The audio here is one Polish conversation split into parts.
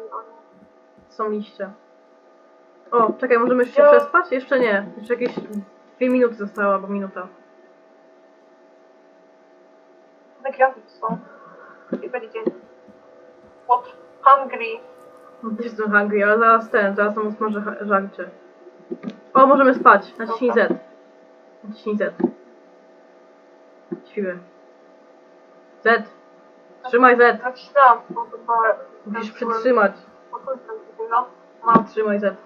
pierdolę. Są liście. O, czekaj, możemy się Ja- przespać? Jeszcze nie. Jeszcze jakieś dwie minuty zostało, albo minuta. Te gwiazdy tu są. I będzie. What? Hungry. No, Też jestem hungry, ale zaraz ten, zaraz nam smażę ha- żarcie. O, możemy spać. Naciśnij Z. Naciśnij Z. Śpiwy. Z. Trzymaj Z. Nacisnęłam, bo to była... Musisz przytrzymać. No. Mam. Trzymaj Z.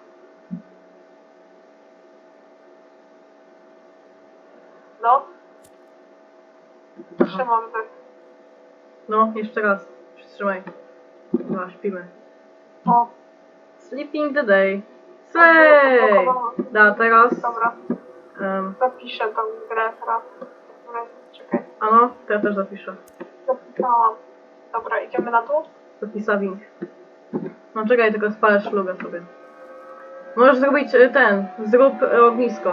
No. Trzymam tak. No, jeszcze raz. Przytrzymaj. No, śpimy. O. Sleeping the day. Slay! Da, teraz. Dobra. Um, Zapiszę tą grę teraz. Czekaj. ano, to ja też zapiszę. Zapisałam. Dobra, idziemy na dół? Zapisawing. No czekaj, tylko spalę szlugę sobie. Możesz zrobić y, ten, zrób y, ognisko.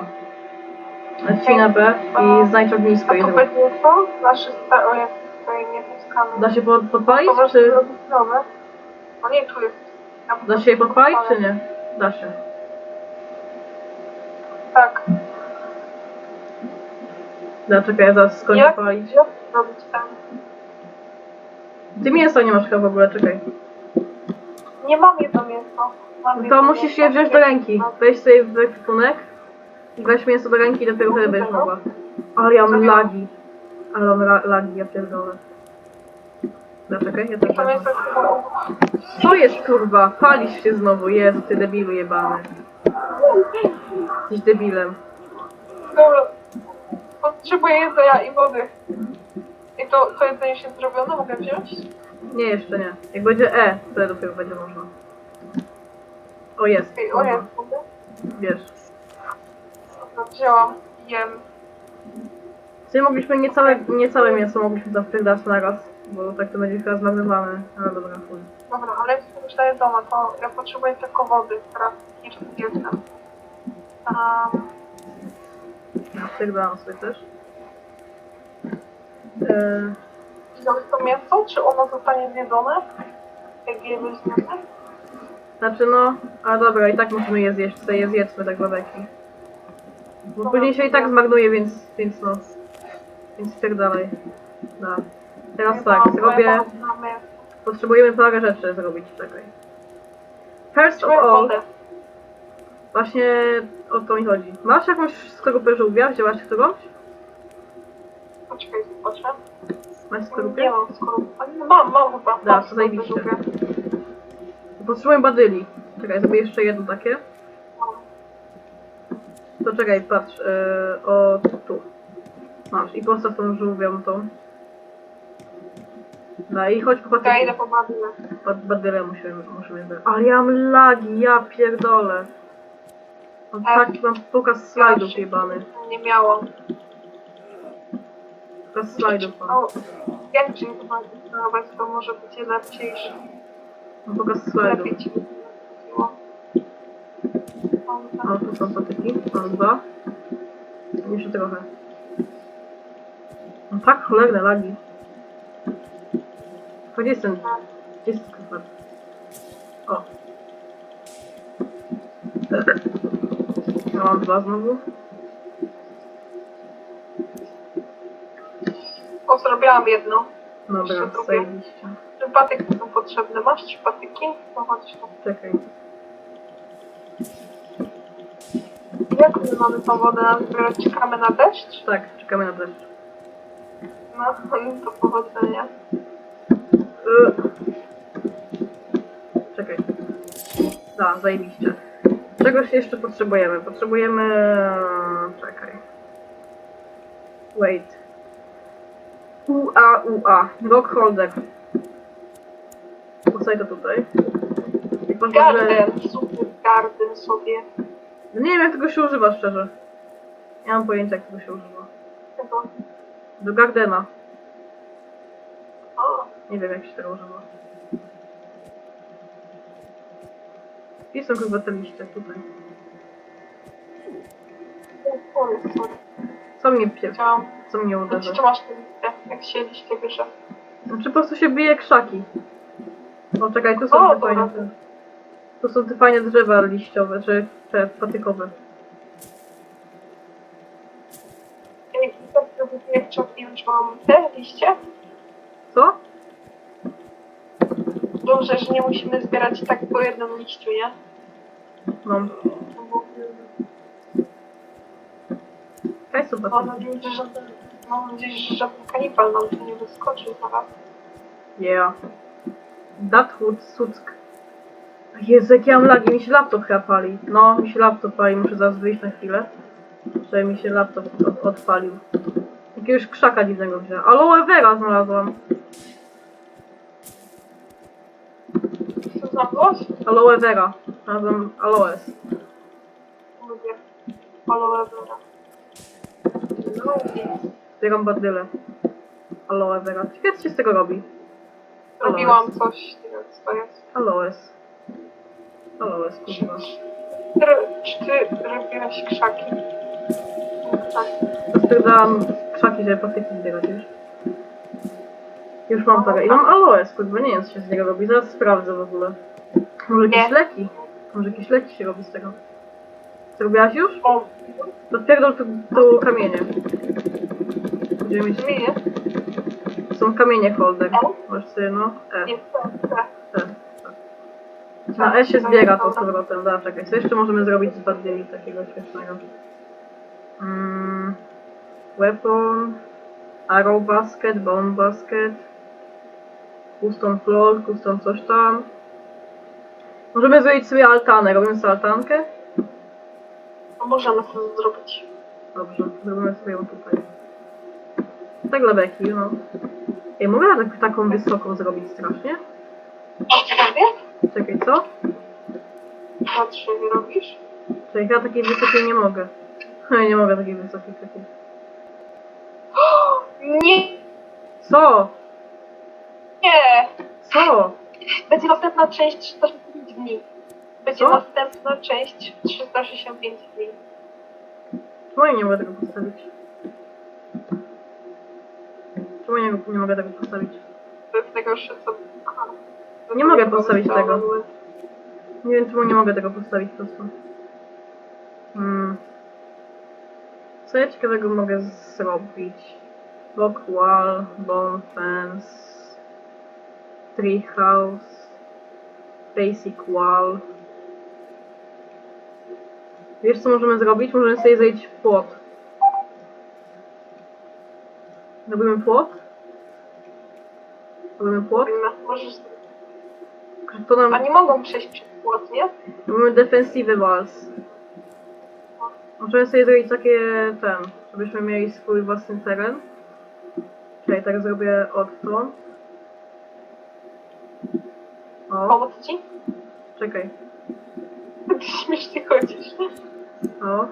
Naciśnij na B i znajdź ognisko A i to zrób. będzie to? Nasze stare... O, jak tutaj nie puskamy. Da się pod, podpalić, To czy... zrobić nowe. O nie, tu jest. Ja po Da prostu się je podpalić, podpalę. czy nie? Da się. Tak. Da, czekaj, ja zaraz skończę Jak? palić. Jak zrobić ten? Ty mięsa nie masz chyba w ogóle, czekaj. Nie mam jedno mięso. Mam No jedno to musisz mięso. je wziąć do ręki. Weź sobie w ekwipunek weź mięso do ręki i dopiero wtedy będziesz mogła. Ale ja mam lagi. Ale mam ra- lagi, ja pierdolę. Da, czekaj, ja też To mięso jest chyba... Co jest kurwa? Palisz się znowu, Jezu, ty debilu jebany. Jesteś debilem. Dobra. Potrzebuję jedzenia i wody. I to, to jedzenie jest zrobione? Mogę wziąć? Nie, jeszcze nie. Jak będzie E, wtedy dopiero będzie można. O, jest. Ej, o jest, mogę? Wiesz. Dobra, wzięłam. Jem. Czyli mogliśmy nie całe, nie całe mięso mogliśmy zawpierdać na raz, bo tak to będzie chyba zmarnowane. Ale dobra, chuj. Dobra, ale jestem już najedzona, to ja potrzebuję tylko wody teraz. Jeszcze jestem. Um, Ja wpierdalam sobie też. Eee, wziąć to mięso? Czy ono zostanie zjedzone? Jak je weźmiemy? znaczy no, a dobra, i tak musimy je zjeść, to je zjedzmy tak dla beki. Bo później się i tak zmarnuje, więc, więc no. Więc spierdalaj. Da. Teraz tak, zrobię... Potrzebujemy parę rzeczy zrobić, czekaj. First of all, właśnie o to mi chodzi. Masz jakąś skorupę żółwia? Wzięłaś którąś? Zobaczę. Masz? Nie mam. Mam, mam chyba. Da, Mam to zajebiście. skorupę. Potrzebuję badyli. Czekaj, zrobię jeszcze jedno takie. To czekaj, patrz, yy, o tu. Masz i postaw tą żółwią tą. No i chodź po Ja idę po badyle. Bad, badyle musimy, musimy brać. Ale ja mam lagi, ja pierdolę. Mam Tak. taki, mam pokaz slajdów jebany. Nie miałam. Pokaz slajdów mam. O, jak ci chyba zdecydować, to może być lepniejsze. Mam pokaz slajdów. Lepiej ci by chodziło. O, tu są patyki. Mam dwa. Jeszcze trochę. Mam tak cholerne lagi. Gdzie jest ten... Gdzie jest kufel? O. Ja mam dwa znowu. O, zrobiłam jedno. Dobra, Jeszcze drugie. zajebiście. Czy patyki są potrzebne? Masz trzy patyki? No chodź tu. Czekaj. Jak my mamy tą wodę nazbierać? Czekamy na deszcz? Tak, czekamy na deszcz. No, to powodzenia. Y. Czekaj. Da, zajebiście. Czegoś jeszcze potrzebujemy. Potrzebujemy... Czekaj. Wait. UA, UA. Rock holder. Postaj to tutaj. Ogóle- Garden, super garden sobie. No Nie wiem jak tego się używa szczerze. Nie mam pojęcia jak tego się używa. Tego. Do Gardena. O, Nie wiem jak się tego używa. Gdzie są chyba te liście tutaj? sorry, sorry. Co mnie pie... Chciałam. Co mnie uderza? Czy masz listę? Jak się liście bierze? Znaczy po prostu się bije krzaki. O, czekaj, tu są O, te fajne... dobra. Tu są te fajne drzewa liściowe, czy te patykowe. Jak tak zrobię czapki, już mam te liście. Co? Dobrze, że nie musimy zbierać tak po jednym liściu, nie? Mam. No bo Kaj żaden, mam nadzieję, że żaden kanibal nam tu nie wyskoczy zaraz. Yeah. That would suck. Jezu, jak ja mam lagi, mi się laptop chyba pali. No, mi się laptop pali, muszę zaraz wyjść na chwilę. Żeby mi się laptop od, odpalił. Jakiegoś krzaka dziwnego wziąłem. Aloe vera znalazłam. Co znalazłaś? Aloe vera. Znalazłam aloes. Lubię. Aloe vera. Lubię. Zbieram badyle. Aloe vera. Ciekawe co się z tego robi. Robiłam coś, nie wiem co to jest. Aloes. Aloes, kurwa. Czy, czy ty robiłaś krzaki? Tak. Sprzedałam krzaki, żeby patyki zbierać już. Już mam parę. I mam aloes, kurwa, nie wiem co się z niego robi. Zaraz sprawdzę w ogóle. Może jakieś Nie. leki? Może jakieś leki się robi z tego. Zrobiłaś już? O, Odpierdol tu, tu kamienie. Będziemy mieć... zmienię. Są kamienie folder. E? Możesz sobie, no... E. Nie chcę. E. Na E się zbiera to z powrotem. Da, czekaj. Co jeszcze możemy zrobić z badyli takiego śmiesznego? Mm, weapon, arrow basket, bone basket, custom floor, custom coś tam. Możemy zrobić sobie altanę. Robimy sobie altankę? No możemy to zrobić. Dobrze, zrobimy sobie ją tutaj. Tak dla beki, no. Ej, mogę tak, taką wysoką zrobić strasznie? Czekaj, co? Dwa, trzy robisz? Czekaj, ja takiej wysokiej nie mogę. Ja nie mogę takiej wysokiej, takiej. Nie! Co? Nie! Co? Będzie następna część 365 dni. Będzie Co? następna część 365 dni. Ja nie mogę tego postawić? Ja nie, mogę tego postawić? To jest co... Aha. Nie mogę postawić zostało. tego. Nie wiem, czemu nie mogę tego postawić po prostu. Hmm. Co ja ciekawego mogę zrobić? Block wall, bone fence, tree house, basic wall. Wiesz co możemy zrobić? Możemy sobie zrobić płot. Robimy płot? Robimy płot? Możesz... To nam... Oni mogą przejść przez płot, nie? Mamy defensive walls. Możemy sobie zrobić takie ten, żebyśmy mieli swój własny teren. Czekaj, tak zrobię odtąd. O, Pomóc ci? czekaj. Ty śmiesznie chodzisz. O,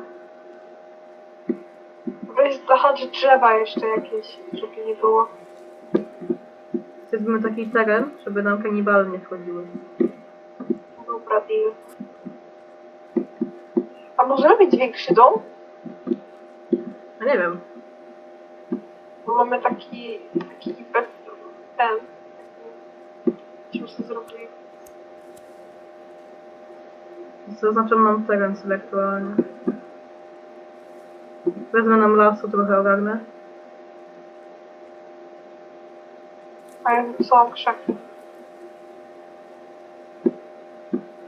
Weź zahacz drzewa jeszcze jakieś, żeby nie było. Zrobimy taki teren, żeby nam kanibale nie wchodziły. Dobra, deal. A możemy mieć większy dom? No nie wiem. Bo mamy taki, taki bez ten. Taki, co zrobili. Zaznaczam nam teren sobie aktualnie. Wezmę nam lasu, trochę ogarnę. A ja są krzaki.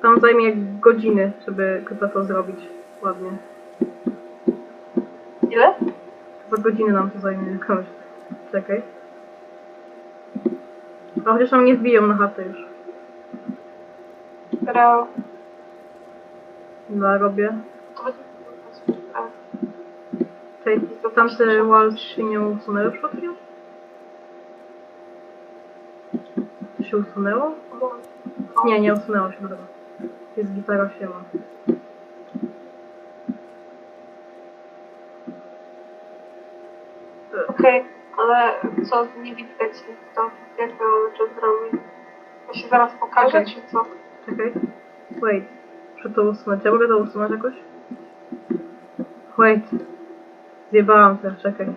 Tam zajmie godziny, żeby chyba to zrobić ładnie. Ile? Chyba godziny nam to zajmie jakoś. Czekaj. A chociaż nam nie wbiją na chatę już. Real. No, robię. Czekaj, tamte walls się nie usunęły przypadkiem? To się usunęło? Nie, nie usunęło się, dobra. Jest gitara siema. Okej, ale co nie widać to, jak to to zrobić? To się zaraz pokaże, Okej. czy co? Czekaj. Wait. Muszę to usunąć. Ja mogę to usunąć jakoś? Wait. Zjebałam to, czekaj.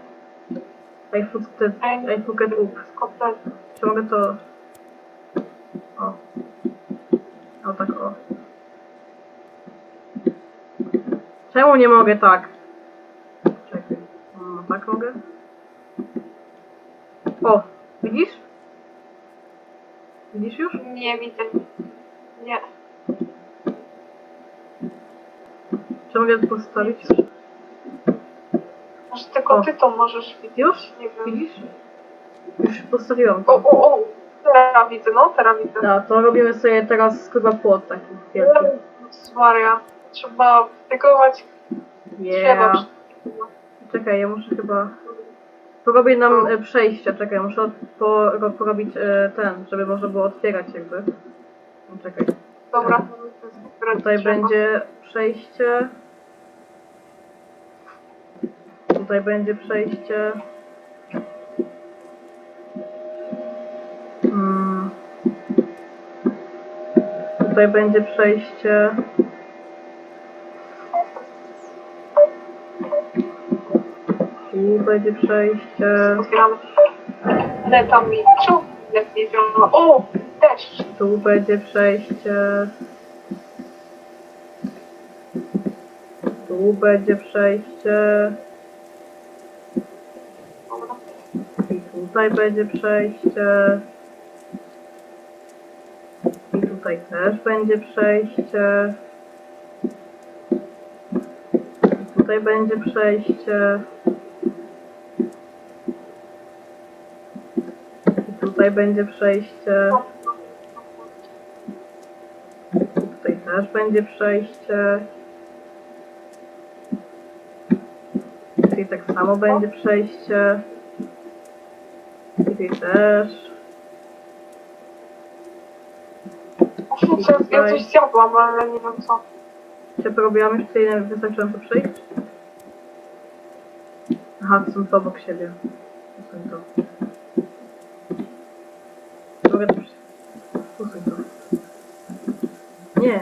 I fucked, I fucked up. Kompletnie. Czy mogę to... O. O tak o. Czemu nie mogę tak? Czekaj. No tak mogę? O, widzisz? Widzisz już? Nie widzę. Nie. Czy mogę to postawić? Może tylko O. ty to możesz widzieć. Już? Nie wiem. Widzisz? Już postawiłam O, o, o. Teraz widzę, no, teraz widzę. Da, to robimy sobie teraz chyba płot taki wielki. Jezus Maria. Trzeba wtykować Yeah. Trzeba. Czekaj, ja muszę chyba... Porobię nam e, przejście, czekaj, muszę od- po, ro- porobić e, ten, żeby można było otwierać jakby. No, Czekaj, Dobra. tutaj Trzeba. będzie przejście. Tutaj będzie przejście. Tutaj będzie przejście. Tu będzie przejście. Tam mi działa. O! Deszcz. Tu będzie przejście. Tu będzie przejście. I tutaj będzie przejście. I tutaj też będzie przejście. Tutaj będzie przejście. Tutaj będzie przejście. Tutaj też będzie przejście. Tutaj tak samo będzie przejście. Tutaj też. Ja coś zjadłam, ale nie wiem co. Czy porobiłam już tutaj wystarczająco przejść? Aha, to są to obok siebie. Usuń to. Mogę to przejść. Usuń to. Nie.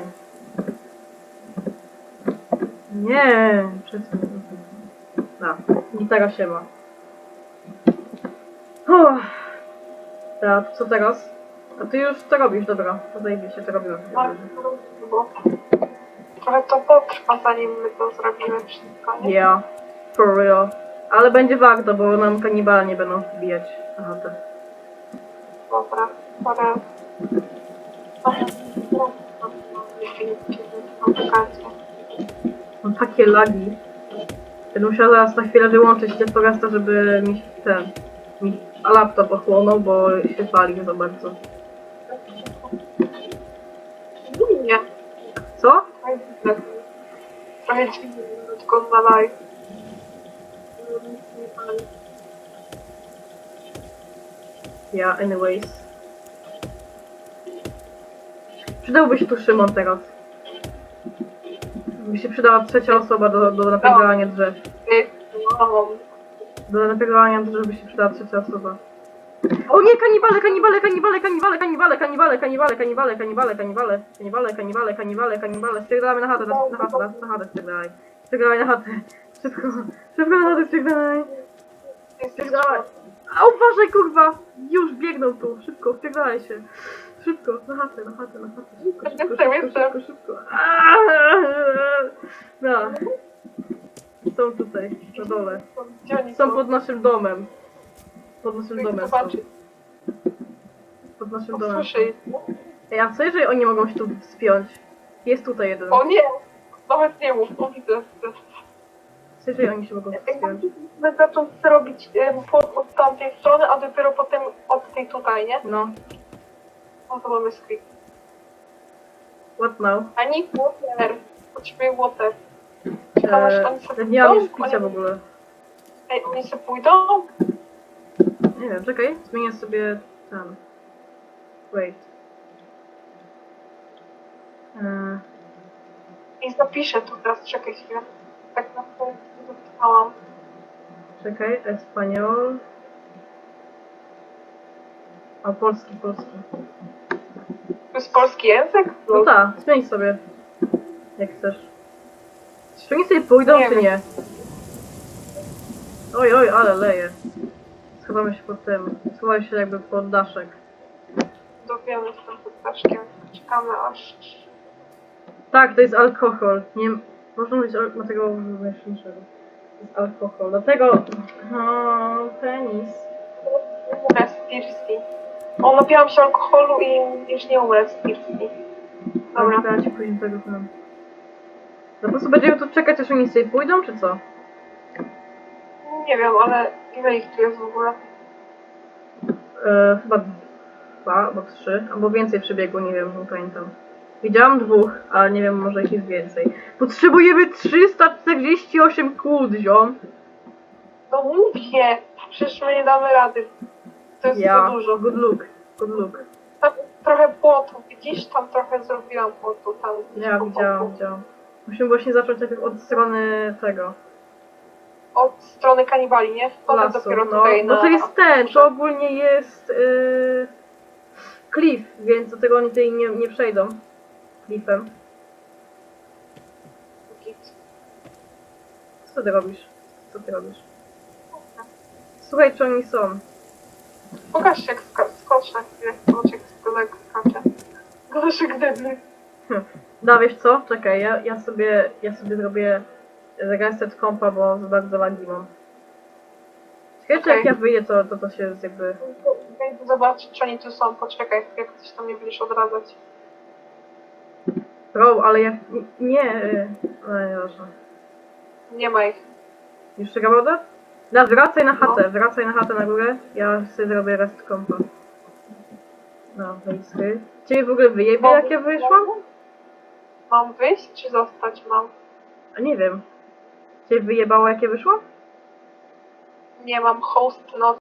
Nie. Przestań. Da. Gitara się ma. Uff. Tak, co teraz? A ty już to robisz, dobra. To zajebiście to robiłem. Bo trochę to potrwa, zanim my to zrobimy wszystko, nie? Yeah, for real. Ale będzie warto, bo nam kanibale nie będą wbijać na chatę. Dobra. Komplikacje. Mam takie lagi. Będę musiała zaraz na chwilę wyłączyć te foresta, żeby mi ten... Mi a laptop ochłonął, bo się pali za bardzo. Nie. Co? Trochę dziwnie, tylko na live. Ja, anyways. Przydałby się tu Szymon teraz. By się przydała trzecia osoba do, do napierdalania drzew. Mamą. Do napierdalania drzew by się przydała trzecia osoba. O nie, kanibale, kanibale, kanibale, kanibale, kanibale, kanibale, kanibale, kanibale, kanibale, kanibale, kanibale, kanibale, kanibale, kanibale, spierdalamy na chatę, na, chatę, na, chatę spierdalaj. Spierdalaj na chatę. Szybko, szybko na chatę spierdalaj. Spierdalaj. A uważaj, kurwa! Już biegną tu, szybko, wpierdalaj się. Szybko, na chatę, na chatę, na chatę. Szybko, szybko, szybko, szybko, szybko. No. Są tutaj, na dole. Są pod naszym domem. Pod naszym domem są. zobaczyć. Pod naszym domem. Ich. Ej, a co jeżeli oni mogą się tu wspiąć? Jest tutaj jeden. O nie! Nawet nie mów, o widzę. Co jeżeli oni się mogą wspiąć? My zacząć robić em, płot od tamtej strony, a dopiero potem od tej tutaj, nie? No. No to mamy skrypt. What now? Ani water. Potrzebuję water. Ciekawe, czy oni sobie Eee, nie mam pójdą? już picia w Oni- ogóle. Ej, oni sobie pójdą? Nie wiem, czekaj, zmienię sobie ten. Wait. Eee, I zapiszę tu teraz, czekaj chwilę. Tak na chwilę zapytałam. czekaj, Espaniol. A polski, polski. To jest polski język? No tak, zmień sobie. Jak chcesz. Czy oni sobie pójdą, Nie czy wiem. nie? Oj, oj, ale leje. Schowamy się pod tym. Schowaj się jakby pod daszek. dowiemy z tym ptaszkiem. Czekamy aż... Tak, to jest alkohol. Nie, można mówić al- materiału leczniczego. To jest alkohol. Dlatego... O, penis. Umrę z Tirsi. O, napiłam się alkoholu i już nie umrę z Tirsi. Dobra. Dobra, ci później tego powiem. No po prostu będziemy tu czekać, aż oni sobie pójdą, czy co? Nie wiem, ale ile ich tu jest w ogóle? E, chyba dwa albo trzy, albo więcej przebiegło, nie wiem, nie pamiętam. Widziałam dwóch, ale nie wiem, może ich jest więcej. Potrzebujemy 348 kłód, ziom. No mówię! Przecież my nie damy rady. To jest Ja, za dużo. good look, good look. Tam trochę płotu, widzisz? Tam trochę zrobiłam płotu. Tam Ja widziałam, widziałam. Musimy właśnie zacząć najpierw od strony tego, Od strony kanibali, nie? Potem lasu. dopiero No, tutaj na... to jest ten, to ogólnie jest yy, cliff, więc do tego oni tutaj nie, nie przejdą. Cliffem. Co ty robisz? Co ty robisz? Słuchaj, czy oni są. Pokaż jak ska- skocz na chwilę. Zobacz jak jak skacze. Gorzek debil. Da, wiesz co? Czekaj, ja, ja sobie ja sobie zrobię reset kompa, bo za bardzo lagi mam. Ciekawe, czy jak Okej. ja wyję, to, to to się jakby... Więc zobacz, czy oni tu są. Poczekaj, jak coś tam nie będziesz odradzać. Bro, ale jak... Nie, ale nieważne. Nie ma ich. Już czeka woda? Da, wracaj na chatę, wracaj na chatę na górę. Ja sobie zrobię rest kompa. No, wejsty. Ciebie w ogóle wyjebie, jak ja wyszłam? Mam wyjść, czy zostać mam? A nie wiem. Ciebie wyjebało, jak ja wyszłam? Nie mam host not